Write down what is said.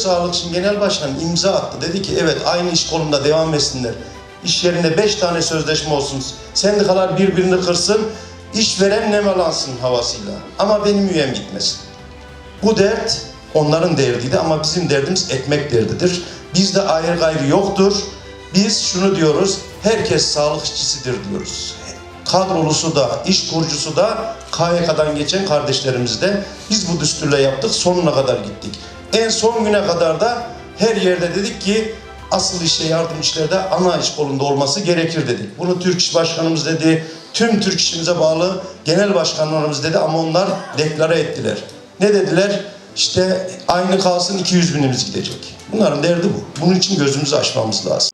Sağlık için genel başkan imza attı. Dedi ki evet aynı iş kolunda devam etsinler. İş yerinde beş tane sözleşme olsun. Sendikalar birbirini kırsın. işveren nemalansın havasıyla. Ama benim üyem gitmesin. Bu dert onların derdiydi ama bizim derdimiz ekmek derdidir. Bizde ayrı gayrı yoktur. Biz şunu diyoruz, herkes sağlık işçisidir diyoruz. Kadrolusu da, iş kurucusu da, KYK'dan geçen kardeşlerimiz de biz bu düsturla yaptık, sonuna kadar gittik. En son güne kadar da her yerde dedik ki asıl işe yardım işlerde ana iş kolunda olması gerekir dedik. Bunu Türk İş Başkanımız dedi, tüm Türk İş'imize bağlı genel başkanlarımız dedi ama onlar deklare ettiler. Ne dediler? İşte aynı kalsın 200 binimiz gidecek. Bunların derdi bu. Bunun için gözümüzü açmamız lazım.